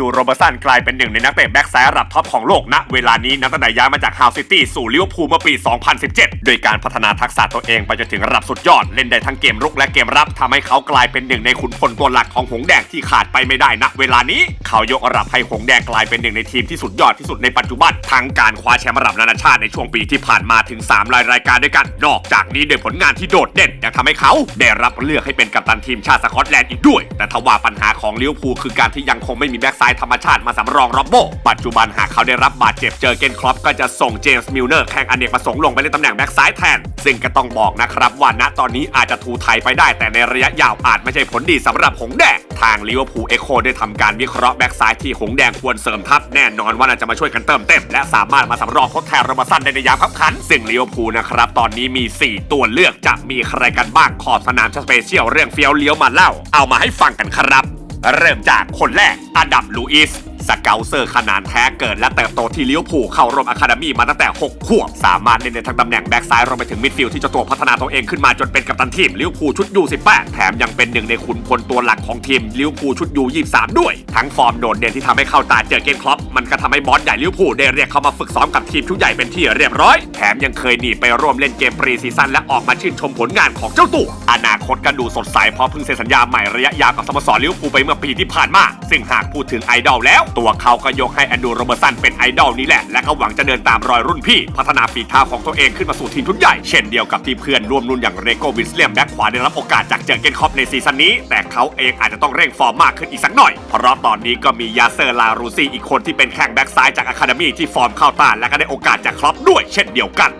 ดูโรเบอร์สันกลายเป็นหนึ่งในนักเตะแบ็กซ้ายระดับท็อปของโลกณเวลานี้นับตั้งแต่ย้ายมาจากฮาวซิตี้สู่ลิเวอร์พูลเมื่อปี 2017 โดยการพัฒนาทักษะตัวเองไปจนถึงระดับสุดยอด เล่นได้ทั้งเกมรุกและเกมรับทำให้เขากลายเป็นหนึ่งในขุนพลตัวหลักของหงแดงที่ขาดไปไม่ได้ณเวลานี้ เขายกระดับให้หงแดงกลายเป็นหนึ่งในทีมที่สุดยอดที่สุดในปัจจุบันทั้งการคว้าแชมป์ระดับนานาชาติในช่วงปีที่ผ่านมาถึง3รายรายการด้วยกัน นอกจากนี้ด้วยผลงานที่โดดเด่นยังทำให้เขาได้รับเลือกให้เป็นกัปตันทีมชาติสกอตแลนด์อีกด้วย แต่ทว่าปัญหาของลิเวอร์พูลคือการที่ยังคงไม่มีแบ็กซ้ายธรรมชาติมาสำรองร็อบโบ ปัจจุบันหากเขาได้รับบาดเจ็บเจอเกนครอปก็จะส่งเจมส์มิลเนอร์แข่งอเนกประสงค์ลงไปเล่นตำแหน่งแบ็กซ้ายแทน ซึ่งก็ต้องบอกนะครับว่าณตอนนี้อาจจะถูไทยไปได้ แต่ในระยะยาวอาจไม่ใช่ผลดีสำหรับหงแดงทางลิเวอร์พูลเอโคได้ทำการวิเคราะห์แบ็กซ้ายที่หงแดงควรเสริมทัพแน่นอนว่าน่าจะมาช่วยกันเติมเต็มและสามารถมาสำรองทดแทนโรบาสันได้ในยามขับขัน ซึ่งลิเวอร์พูลนะครับตอนนี้มี 4 ตัวเลือกจะมีใครกันบ้างขอบสนามสเปเชียลเรื่องเฟี้ยวเลี้ยวมาเล่า เอามาให้ฟังกันครับ เริ่มจากคนแรกอดัมลูอิส สเกลเซอร์ขนาดแท้เกิดและเติบโตที่เลิเวอร์พูลเข้าร่วมอะคาเดมี่มาตั้งแต่ 6 ขวบ สามารถเล่นในทั้งตำแหน่งแบ็กซ้ายรวมไปถึงมิดฟิลด์ที่เจ้าตัวพัฒนาตัวเองขึ้นมาจนเป็นกัปตันทีมเลิเวอร์พูลชุดยู18แถมยังเป็นหนึ่งในขุนพลตัวหลักของทีมเลิเวอร์พูลชุดยู23 ด้วย ทั้งฟอร์มโดดเด่นที่ทำให้เข้าตาเจอเกนคล็อปมันก็ทำให้บอสใหญ่เลิเวอร์พูลได้เรียกเขามาฝึกซ้อมกับทีมชุดใหญ่เป็นที่เรียบร้อย แถมยังเคยหนีไปร่วมเล่นเกมปรีซีซั่นและออกมาชื่นชมผลงานของเจ้าตัวอนาคตก็ดูสดใสเพราะเพิ่งเซ็นสัญญาใหม่ระยะยาวกับสโมสรลิเวอร์พูลไปเมื่อปีที่ผ่านมา ซึ่งหากพูดถึงไอดอลแล้วตัวเขาก็ยกให้แอนดูโรเบอร์สันเป็นไอดอลนี้แหละ และก็หวังจะเดินตามรอยรุ่นพี่ พัฒนาฝีเท้าของตัวเองขึ้นมาสู่ทีมชุดใหญ่ เช่นเดียวกับที่เพื่อนร่วมรุ่นอย่างเรโกวินสเลียมแบ็คขวาได้รับโอกาสจากเจอเกนคอปในซีซั่นนี้ แต่เขาเองอาจจะต้องเร่งฟอร์มมากขึ้นอีกสักหน่อย เพราะตอนนี้ก็มียาเซอร์ลารูซี่อีกคนที่เป็นแข้งแบ็คซ้ายจากอะคาเดมี่ที่ฟอร์มเข้าตาและก็ได้โอกาสจากครอปด้วย เช่นเดียวกัน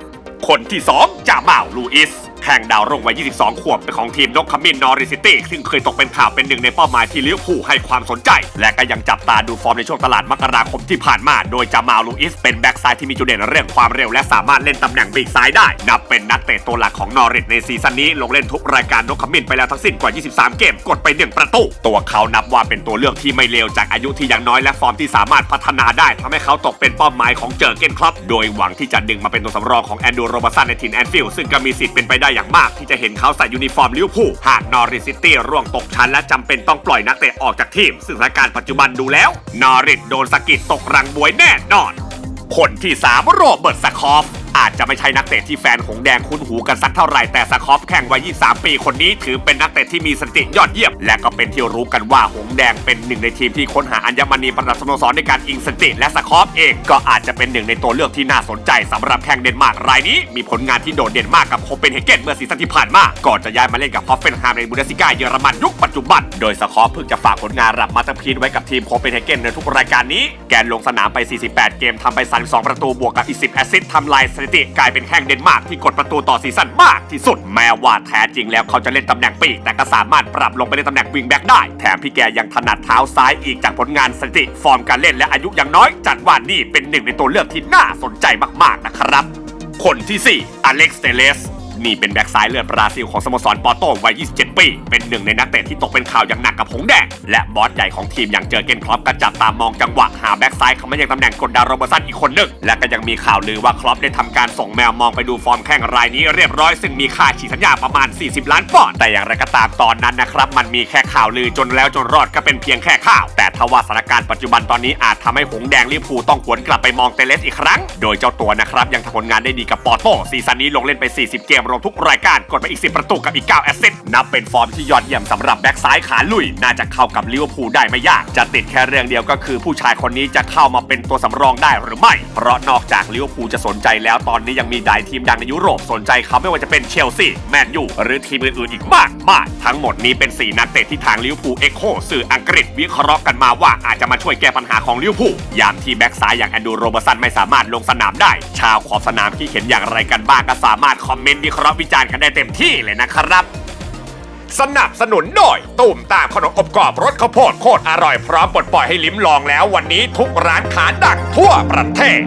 คนที่ 2จามาลูอิส แข่งดาวรุ่งวัย 22 ขวบ เป็นของทีมนกขมิ้นนอริซิตี้ ซึ่งเคยตกเป็นข่าวเป็นหนึ่งในเป้าหมายที่ลิเวอร์พูลให้ความสนใจ และก็ยังจับตาดูฟอร์มในช่วงตลาดมกราคมที่ผ่านมา โดยจามาลูอิสเป็นแบ็กซ้ายที่มีจุดเด่นเรื่องความเร็วและสามารถเล่นตำแหน่งปีกซ้ายได้ นับเป็นนักเตะตัวหลักของนอริสในซีซั่นนี้ลงเล่นทุกรายการนกขมิ้นไปแล้วทั้งสิ้นกว่า 23 เกม กดไป 1 ประตู ตัวเขานับว่าเป็นตัวเลือกที่ไม่เลวจากอายุที่ยังน้อยและฟอร์มที่สามารถพัฒนาได้ทำให้เขาตกเป็นเป้าหมายของเจอเกนคลับ โดยหวังที่จะดึงมาเป็นตัวสำรองของแอนดูโรบสันในทีมแอนฟิลด์ซึ่งก็มีสิทธิ์เป็นไปได้อย่างมากที่จะเห็นเขาใส่ยูนิฟอร์มลิเวอร์พูลหากนอริสซิตี้ร่วงตกชั้นและจำเป็นต้องปล่อยนักเตะออกจากทีม ซึ่งสถานการณ์ปัจจุบันดูแล้ว นอริสโดนสกิดตกรังบวยแน่นอน คนที่ 3 โรเบิร์ตสคอฟ อาจจะไม่ใช่นักเตะที่แฟนหงแดงคุ้นหูกันสักเท่าไหร่แต่สคอฟแข่งวัย 23 ปีคนนี้ ถือเป็นนักเตะที่มีสติยอดเยี่ยม และก็เป็นที่รู้กันว่าหงแดงเป็นหนึ่งในทีมที่ค้นหาอัญมณีประดับสโมสรในการอิงสติและสคอฟเองก็อาจจะเป็นหนึ่งในตัวเลือกที่น่าสนใจสำหรับแข่งเดนมาร์กรายนี้ มีผลงานที่โดดเด่นมากกับโคเปนเฮเกนเมื่อซีซั่นที่ผ่านมาก่อนจะย้ายมาเล่นกับฮอฟเฟนไฮม์ในบูเดสิก้าเยอรมันยุคปัจจุบัน โดยสคอฟเพิ่งจะฝากผลงานรับมาตพีนไว้กับทีมโคเปนเฮเกนในทุกรายการนี้ แกนลงสนามไป 48 เกมทำไป32ประตูบวกกับอีก10แอสซิสต์ทำลายสถิติกลายเป็นแข้งเดนมาร์กที่กดประตูต่อซีซั่นมากที่สุด แม้ว่าแท้จริงแล้วเขาจะเล่นตำแหน่งปีก แต่ก็สามารถปรับลงไปเล่นตำแหน่งวิงแบ็กได้ แถมพี่แกยังถนัดเท้าซ้ายอีกจากผลงานสถิติ ฟอร์มการเล่นและอายุยังน้อย จัดว่านี่เป็นหนึ่งในตัวเลือกที่น่าสนใจมากๆนะครับ คนที่ 4 อเล็กซ์เตเลส นี่เป็นแบ็กซ้ายเลือดบราซิลของสโมสรปอร์โตวัย 27 ปี เป็นหนึ่งในนักเตะที่ตกเป็นข่าวอย่างหนักกับหงแดง และบอสใหญ่ของทีมอย่างเจอเกนคลอปก็จับตามองจังหวะหาแบ็กซ้ายเขามายังตำแหน่งกดดาโรเบอร์สันอีกคนหนึ่งและก็ยังมีข่าวลือว่าคลอปได้ทำการส่งแมวมองไปดูฟอร์มแข้งรายนี้เรียบร้อยซึ่งมีค่าฉีดสัญญาประมาณ 40 ล้านปอนด์แต่อย่างไรก็ตามตอนนั้นนะครับมันมีแค่ข่าวลือจนแล้วจนรอดก็เป็นเพียงแค่ข่าว แต่ทว่าสถานการณ์ปัจจุบันตอนนี้อาจทำให้หงแดงลิเวอร์พูลต้องหวนกลับไปมองเตเลสอีกครั้ง โดยเจ้าตัวนะครับยังทำผลงานได้ดีกับปอโตซีซั่นนี้ลงเล่นไป 40 เกมรวมทุกรายการกดไปอีก 10 ประตูกับอีก 9 แอสซิสต์นับเป็นฟอร์มที่ยอดเยี่ยมสำหรับแบ็กซ้ายขาลุย น่าจะเข้ากับลิเวอร์พูลได้ไม่ยาก จะติดแค่เรื่องเดียวก็คือผู้ชายคนนี้จะเข้ามาเป็นตัวสำรองได้หรือไม่ เพราะนอกจากลิเวอร์พูลจะสนใจแล้วตอนนี้ยังมีหลายทีมดังในยุโรปสนใจเขาไม่ว่าจะเป็นเชลซีแมนยูหรือทีมอื่นๆอีกมากมายทั้งหมดนี้เป็น 4 นักเตะที่ทางลิเวอร์พูลเอ็กโคสื่ออังกฤษวิเคราะห์กันมาว่าอาจจะมาช่วยแก้ปัญหาของลิเวอร์พูลยามที่แบ็กซ้ายอย่างแอนดูโรเบอร์สันไม่สามารถลงสนามได้ ชาวขอบสนามที่เห็นอย่างไรกันบ้างก็สามารถคอมเมนต์วิเคราะห์วิจารณ์กันได้เต็มที่เลยนะครับ สนับสนุนโดยตุ่มตามขนมอบกรอบรสข้าวโพดโคตรอร่อยพร้อมปลดปล่อยให้ลิ้มลองแล้ววันนี้ทุกร้านค้าดังทั่วประเทศ